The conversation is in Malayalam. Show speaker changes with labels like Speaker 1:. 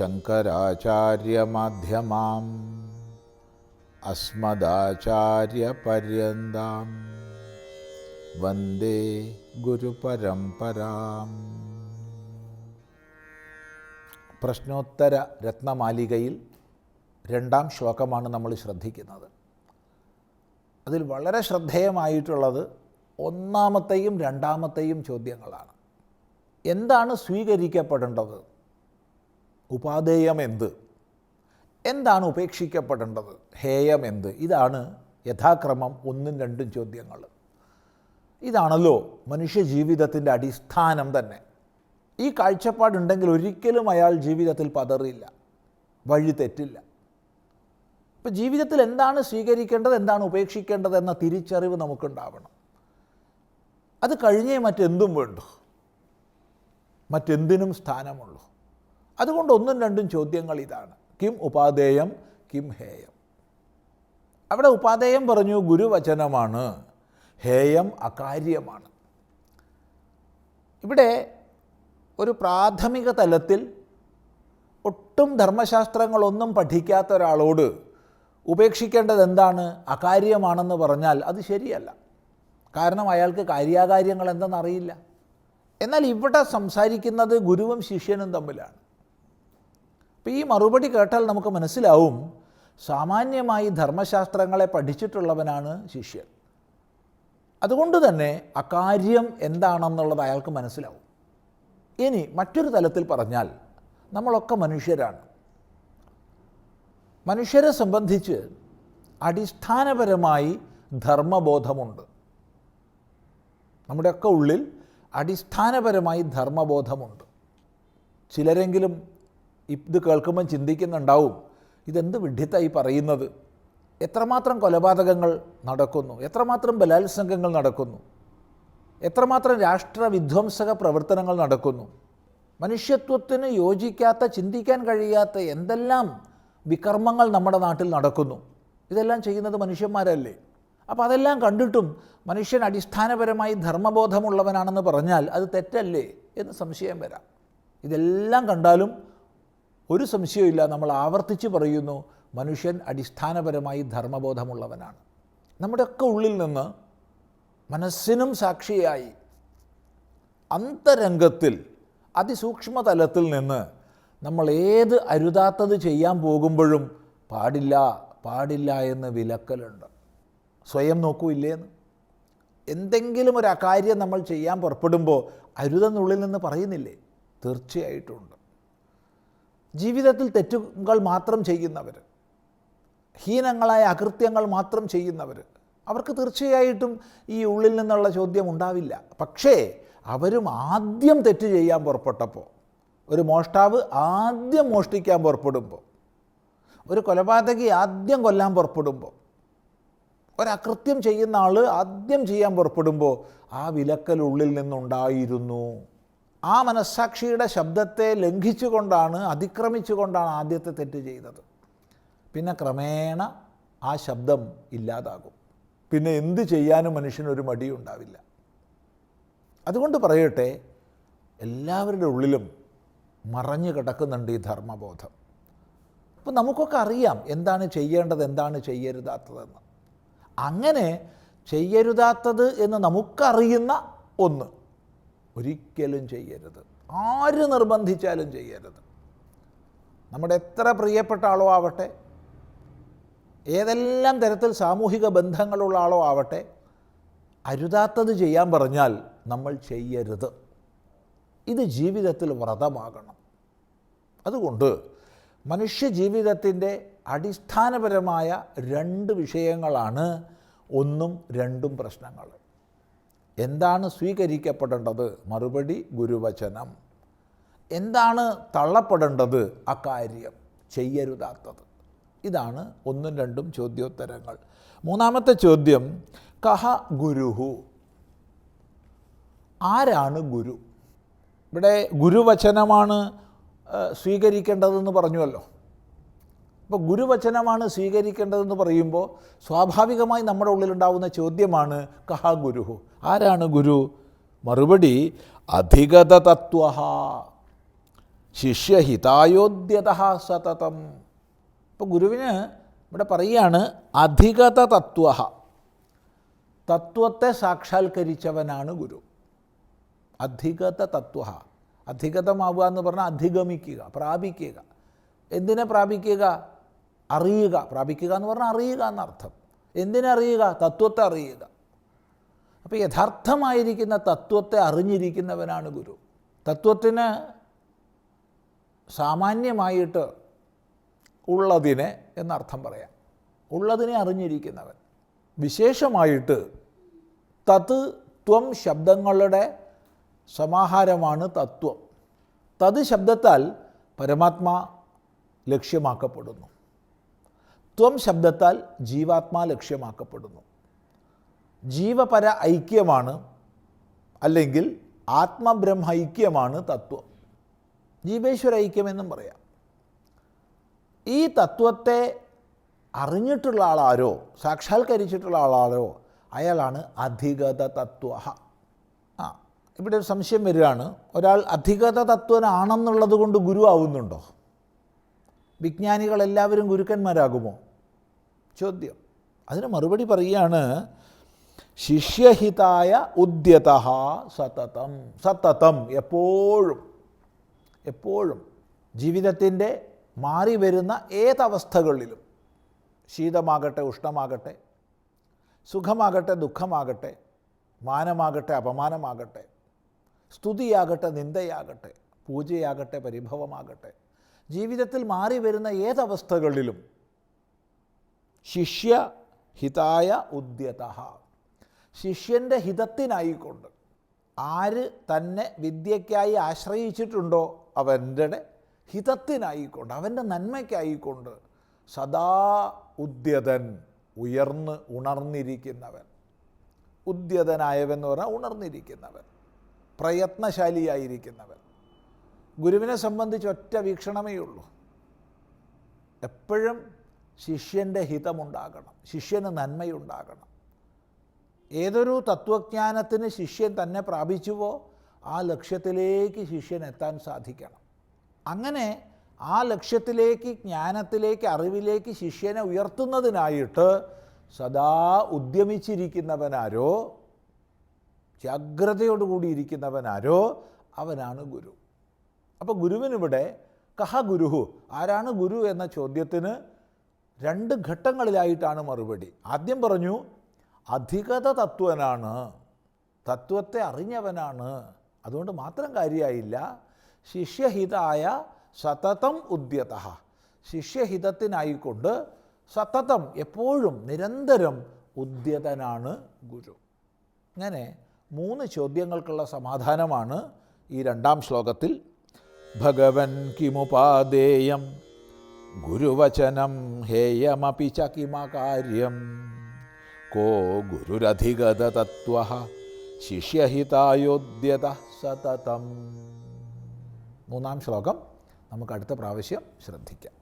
Speaker 1: ശങ്കരാചാര്യമധ്യമാം. അസ്മദാചാര്യപര്യന്താം. വന്ദേ ഗുരുപരമ്പരാം. പ്രശ്നോത്തര രത്നമാലികയിൽ രണ്ടാം ശ്ലോകമാണ് നമ്മൾ ശ്രദ്ധിക്കുന്നത്. അതിൽ വളരെ ശ്രദ്ധേയമായിട്ടുള്ളത് ഒന്നാമത്തെയും രണ്ടാമത്തെയും ചോദ്യങ്ങളാണ്. എന്താണ് സ്വീകരിക്കപ്പെടേണ്ടത്? ഉപാധേയം എന്ത് എന്താണ് ഉപേക്ഷിക്കപ്പെടേണ്ടത്? ഹേയം എന്ത് ഇതാണ് യഥാക്രമം ഒന്നും രണ്ടും ചോദ്യങ്ങൾ. ഇതാണല്ലോ മനുഷ്യ ജീവിതത്തിന്റെ അടിസ്ഥാനം തന്നെ. ഈ കാഴ്ചപ്പാടുണ്ടെങ്കിൽ ഒരിക്കലും അയാൾ ജീവിതത്തിൽ പതറില്ല വഴി തെറ്റില്ല. ഇപ്പം ജീവിതത്തിൽ എന്താണ് സ്വീകരിക്കേണ്ടത് എന്താണ് ഉപേക്ഷിക്കേണ്ടത് എന്ന തിരിച്ചറിവ് നമുക്കുണ്ടാവണം. അത് കഴിഞ്ഞേ മറ്റെന്തും വേണ്ടു. മറ്റെന്തിനും സ്ഥാനമുള്ളൂ. അതുകൊണ്ട് ഒന്നും രണ്ടും ചോദ്യങ്ങൾ ഇതാണ്. കിം ഉപാധേയം കിം ഹേയം. അവിടെ ഉപാധേയം പറഞ്ഞു ഗുരുവചനമാണ് ഹേയം അകാര്യമാണ്. ഇവിടെ ഒരു പ്രാഥമിക തലത്തിൽ ഒട്ടും ധർമ്മശാസ്ത്രങ്ങളൊന്നും പഠിക്കാത്ത ഒരാളോട് ഉപേക്ഷിക്കേണ്ടത് എന്താണ്? അകാര്യമാണെന്ന് പറഞ്ഞാൽ അത് ശരിയല്ല. കാരണം അയാൾക്ക് കാര്യാകാര്യങ്ങൾ എന്തെന്നറിയില്ല എന്നാൽ ഇവിടെ സംസാരിക്കുന്നത് ഗുരുവും ശിഷ്യനും തമ്മിലാണ്. അപ്പോൾ ഈ മറുപടി കേട്ടാൽ നമുക്ക് മനസ്സിലാവും സാമാന്യമായി ധർമ്മശാസ്ത്രങ്ങളെ പഠിച്ചിട്ടുള്ളവനാണ് ശിഷ്യൻ. അതുകൊണ്ട് തന്നെ അകാര്യം എന്താണെന്നുള്ളത് അയാൾക്ക് മനസ്സിലാവും. ഇനി മറ്റൊരു തലത്തിൽ പറഞ്ഞാൽ നമ്മളൊക്കെ മനുഷ്യരാണ്. മനുഷ്യരെ സംബന്ധിച്ച് അടിസ്ഥാനപരമായി ധർമ്മബോധമുണ്ട്. നമ്മുടെയൊക്കെ ഉള്ളിൽ അടിസ്ഥാനപരമായി ധർമ്മബോധമുണ്ട്. ചിലരെങ്കിലും ഇത് കേൾക്കുമ്പം ചിന്തിക്കുന്നുണ്ടാവും. ഇതെന്ത് വിഡ്ഢിത്തായി പറയുന്നത്? എത്രമാത്രം കൊലപാതകങ്ങൾ നടക്കുന്നു? എത്രമാത്രം ബലാത്സംഗങ്ങൾ നടക്കുന്നു? എത്രമാത്രം രാഷ്ട്രവിധ്വംസക പ്രവർത്തനങ്ങൾ നടക്കുന്നു? മനുഷ്യത്വത്തിന് യോജിക്കാത്ത ചിന്തിക്കാൻ കഴിയാത്ത എന്തെല്ലാം വികർമ്മങ്ങൾ നമ്മുടെ നാട്ടിൽ നടക്കുന്നു? ഇതെല്ലാം ചെയ്യുന്നത് മനുഷ്യന്മാരല്ലേ? അപ്പോൾ അതെല്ലാം കണ്ടിട്ടും മനുഷ്യൻ അടിസ്ഥാനപരമായി ധർമ്മബോധമുള്ളവനാണെന്ന് പറഞ്ഞാൽ അത് തെറ്റല്ലേ എന്ന് സംശയം വരാം. ഇതെല്ലാം കണ്ടാലും ഒരു സംശയമില്ല നമ്മൾ ആവർത്തിച്ച് പറയുന്നു മനുഷ്യൻ അടിസ്ഥാനപരമായി ധർമ്മബോധമുള്ളവനാണ്. നമ്മുടെയൊക്കെ ഉള്ളിൽ നിന്ന് മനസ്സിനും സാക്ഷിയായി അന്തരംഗത്തിൽ അതിസൂക്ഷ്മ തലത്തിൽ നിന്ന് നമ്മൾ ഏത് അരുതാത്തത് ചെയ്യാൻ പോകുമ്പോഴും പാടില്ല പാടില്ല എന്ന് വിലക്കലുണ്ട്. സ്വയം നോക്കൂ ഇല്ലേന്ന്. എന്തെങ്കിലും ഒരു അകാര്യം നമ്മൾ ചെയ്യാൻ പുറപ്പെടുമ്പോൾ അരുതെന്നുള്ളിൽ നിന്ന് പറയുന്നില്ലേ? തീർച്ചയായിട്ടുമുണ്ട് ജീവിതത്തിൽ തെറ്റുകൾ മാത്രം ചെയ്യുന്നവർ ഹീനങ്ങളായ അകൃത്യങ്ങൾ മാത്രം ചെയ്യുന്നവർ അവർക്ക് തീർച്ചയായിട്ടും ഈ ഉള്ളിൽ നിന്നുള്ള ചോദ്യം ഉണ്ടാവില്ല. പക്ഷേ അവരും ആദ്യം തെറ്റ് ചെയ്യാൻ പുറപ്പെട്ടപ്പോൾ ഒരു മോഷ്ടാവ് ആദ്യം മോഷ്ടിക്കാൻ പുറപ്പെടുമ്പോൾ ഒരു കൊലപാതകി ആദ്യം കൊല്ലാൻ പുറപ്പെടുമ്പോൾ ഒരകൃത്യം ചെയ്യുന്ന ആൾ ആദ്യം ചെയ്യാൻ പുറപ്പെടുമ്പോൾ ആ വിലക്കൽ ഉള്ളിൽ നിന്നുണ്ടായിരുന്നു. ആ മനസ്സാക്ഷിയുടെ ശബ്ദത്തെ ലംഘിച്ചുകൊണ്ടാണ് അതിക്രമിച്ചുകൊണ്ടാണ് ആദ്യത്തെ തെറ്റ് ചെയ്തത്. പിന്നെ ക്രമേണ ആ ശബ്ദം ഇല്ലാതാകും. പിന്നെ എന്ത് ചെയ്യാനും മനുഷ്യനൊരു മടിയുണ്ടാവില്ല. അതുകൊണ്ട് പറയട്ടെ എല്ലാവരുടെ ഉള്ളിലും മറഞ്ഞു കിടക്കുന്നുണ്ട് ഈ ധർമ്മബോധം. അപ്പോൾ നമുക്കൊക്കെ അറിയാം എന്താണ് ചെയ്യേണ്ടത് എന്താണ് ചെയ്യരുതാത്തതെന്ന്. അങ്ങനെ ചെയ്യരുതാത്തത് എന്ന് നമുക്കറിയുന്ന ഒന്ന്. ഒരിക്കലും ചെയ്യരുത്. ആര് നിർബന്ധിച്ചാലും ചെയ്യരുത്. നമ്മുടെ എത്ര പ്രിയപ്പെട്ട ആളോ ആവട്ടെ ഏതെല്ലാം തരത്തിൽ സാമൂഹിക ബന്ധങ്ങളുള്ള ആളോ ആവട്ടെ അരുതാത്തത് ചെയ്യാൻ പറഞ്ഞാൽ നമ്മൾ ചെയ്യരുത്. ഇത് ജീവിതത്തിൽ വ്രതമാകണം. അതുകൊണ്ട് മനുഷ്യ ജീവിതത്തിന്റെ അടിസ്ഥാനപരമായ രണ്ട് വിഷയങ്ങളാണ് ഒന്നും രണ്ടും പ്രശ്നങ്ങൾ. എന്താണ് സ്വീകരിക്കപ്പെടേണ്ടത്? മറുപടി ഗുരുവചനം. എന്താണ് തള്ളപ്പെടേണ്ടത്? അക്കാര്യം ചെയ്യരുതാത്തത്. ഇതാണ് ഒന്നും രണ്ടും ചോദ്യോത്തരങ്ങൾ. മൂന്നാമത്തെ ചോദ്യം കഹ ഗുരുഹു. ആരാണ് ഗുരു? ഇവിടെ ഗുരുവചനമാണ് സ്വീകരിക്കേണ്ടതെന്ന് പറഞ്ഞുവല്ലോ. അപ്പോൾ ഗുരുവചനമാണ് സ്വീകരിക്കേണ്ടതെന്ന് പറയുമ്പോൾ സ്വാഭാവികമായി നമ്മുടെ ഉള്ളിലുണ്ടാവുന്ന ചോദ്യമാണ് കഹ ഗുരു ആരാണ് ഗുരു? മറുപടി അധികത തത്വ ശിഷ്യഹിതായോദ്യത സതതം. ഇപ്പോൾ ഗുരുവിന് ഇവിടെ പറയുകയാണ് അധികത തത്വ തത്വത്തെ സാക്ഷാത്കരിച്ചവനാണ് ഗുരു. അധികത തത്വ അധികതമാവുക എന്ന് പറഞ്ഞാൽ അധിഗമിക്കുക പ്രാപിക്കുക. എന്തിനെ പ്രാപിക്കുക? അറിയുക പ്രാപിക്കുക എന്ന് പറഞ്ഞാൽ അറിയുക എന്നർത്ഥം. എന്തിനറിയുക തത്വത്തെ അറിയുക. അപ്പോൾ യഥാർത്ഥമായിരിക്കുന്ന തത്വത്തെ അറിഞ്ഞിരിക്കുന്നവനാണ് ഗുരു. തത്വത്തിന് സാമാന്യമായിട്ട് ഉള്ളതിനെ എന്നർത്ഥം പറയാം. ഉള്ളതിനെ അറിഞ്ഞിരിക്കുന്നവൻ. വിശേഷമായിട്ട് തത് ത്വം ശബ്ദങ്ങളുടെ സമാഹാരമാണ് തത്വം. തത് ശബ്ദത്താൽ പരമാത്മാ ലക്ഷ്യമാക്കപ്പെടുന്നു. ത്വം ശബ്ദത്താൽ ജീവാത്മാ ലക്ഷ്യമാക്കപ്പെടുന്നു. ജീവപര ഐക്യമാണ് അല്ലെങ്കിൽ ആത്മബ്രഹ്മ ഐക്യമാണ് തത്വം. ജീവേശ്വര ഐക്യമെന്നും പറയാം. ഈ തത്വത്തെ അറിഞ്ഞിട്ടുള്ള ആളാരോ സാക്ഷാത്കരിച്ചിട്ടുള്ള ആളാരോ അയാളാണ് അധികത തത്വ. ആ ഇവിടെ ഒരു സംശയം വരികയാണ്. ഒരാൾ അധികത തത്വനാണെന്നുള്ളത് കൊണ്ട് ഗുരു ആവുന്നുണ്ടോ വിജ്ഞാനികളെല്ലാവരും ഗുരുക്കന്മാരാകുമോ? ചോദ്യം. അതിന് മറുപടി പറയുകയാണ് ശിഷ്യഹിതായ ഉദ്യത സതതം സതതം എപ്പോഴും എപ്പോഴും ജീവിതത്തിന്റെ മാറി വരുന്ന ഏതവസ്ഥകളിലും ശീതമാകട്ടെ ഉഷ്ണമാകട്ടെ സുഖമാകട്ടെ ദുഃഖമാകട്ടെ മാനമാകട്ടെ അപമാനമാകട്ടെ സ്തുതിയാകട്ടെ നിന്ദയാകട്ടെ പൂജയാകട്ടെ പരിഭവമാകട്ടെ ജീവിതത്തിൽ മാറി വരുന്ന ഏതവസ്ഥകളിലും ശിഷ്യ ഹിതായ ഉദ്യത ശിഷ്യന്റെ ഹിതത്തിനായിക്കൊണ്ട് ആര് തന്നെ വിദ്യയ്ക്കായി ആശ്രയിച്ചിട്ടുണ്ടോ അവന്റെ ഹിതത്തിനായിക്കൊണ്ട് അവന്റെ നന്മയ്ക്കായിക്കൊണ്ട് സദാ ഉദ്യതൻ ഉയർന്ന് ഉണർന്നിരിക്കുന്നവൻ. ഉദ്യതനായവൻ എന്ന് പറഞ്ഞാൽ ഉണർന്നിരിക്കുന്നവൻ പ്രയത്നശാലിയായിരിക്കുന്നവൻ. ഗുരുവിനെ സംബന്ധിച്ച് ഒറ്റ വീക്ഷണമേ ഉള്ളൂ. എപ്പോഴും ശിഷ്യന്റെ ഹിതമുണ്ടാകണം ശിഷ്യന് നന്മയുണ്ടാകണം. ഏതൊരു തത്വജ്ഞാനത്തിന് ശിഷ്യൻ തന്നെ പ്രാപിച്ചുവോ ആ ലക്ഷ്യത്തിലേക്ക് ശിഷ്യൻ എത്താൻ സാധിക്കണം. അങ്ങനെ ആ ലക്ഷ്യത്തിലേക്ക് ജ്ഞാനത്തിലേക്ക് അറിവിലേക്ക് ശിഷ്യനെ ഉയർത്തുന്നതിനായിട്ട് സദാ ഉദ്യമിച്ചിരിക്കുന്നവനാരോ ജാഗ്രതയോടുകൂടി ഇരിക്കുന്നവനാരോ അവനാണ് ഗുരു. അപ്പോൾ ഗുരുവിനിവിടെ കഹ ഗുരുഹു ആരാണ് ഗുരു എന്ന ചോദ്യത്തിന് രണ്ട് ഘട്ടങ്ങളിലായിട്ടാണ് മറുപടി. ആദ്യം പറഞ്ഞു അധികത തത്വനാണ് തത്വത്തെ അറിഞ്ഞവനാണ് അതുകൊണ്ട് മാത്രം കാര്യമായില്ല ശിഷ്യഹിതായ സതതം ഉദ്യത ശിഷ്യഹിതത്തിനായിക്കൊണ്ട് സതതം എപ്പോഴും നിരന്തരം ഉദ്യതനാണ് ഗുരു. അങ്ങനെ മൂന്ന് ചോദ്യങ്ങൾക്കുള്ള സമാധാനമാണ് ഈ രണ്ടാം ശ്ലോകത്തിൽ ഭഗവൻ കിമുപാദേയം. ഗുരുവചനം ഹേയമപി ച കിമകാര്യം കോ ഗുരുരധിഗത തത്വ ശിഷ്യഹിതായോദ്യത സതതം. മൂന്നാം ശ്ലോകം. നമുക്ക് അടുത്ത പ്രാവശ്യം ശ്രദ്ധിക്കാം.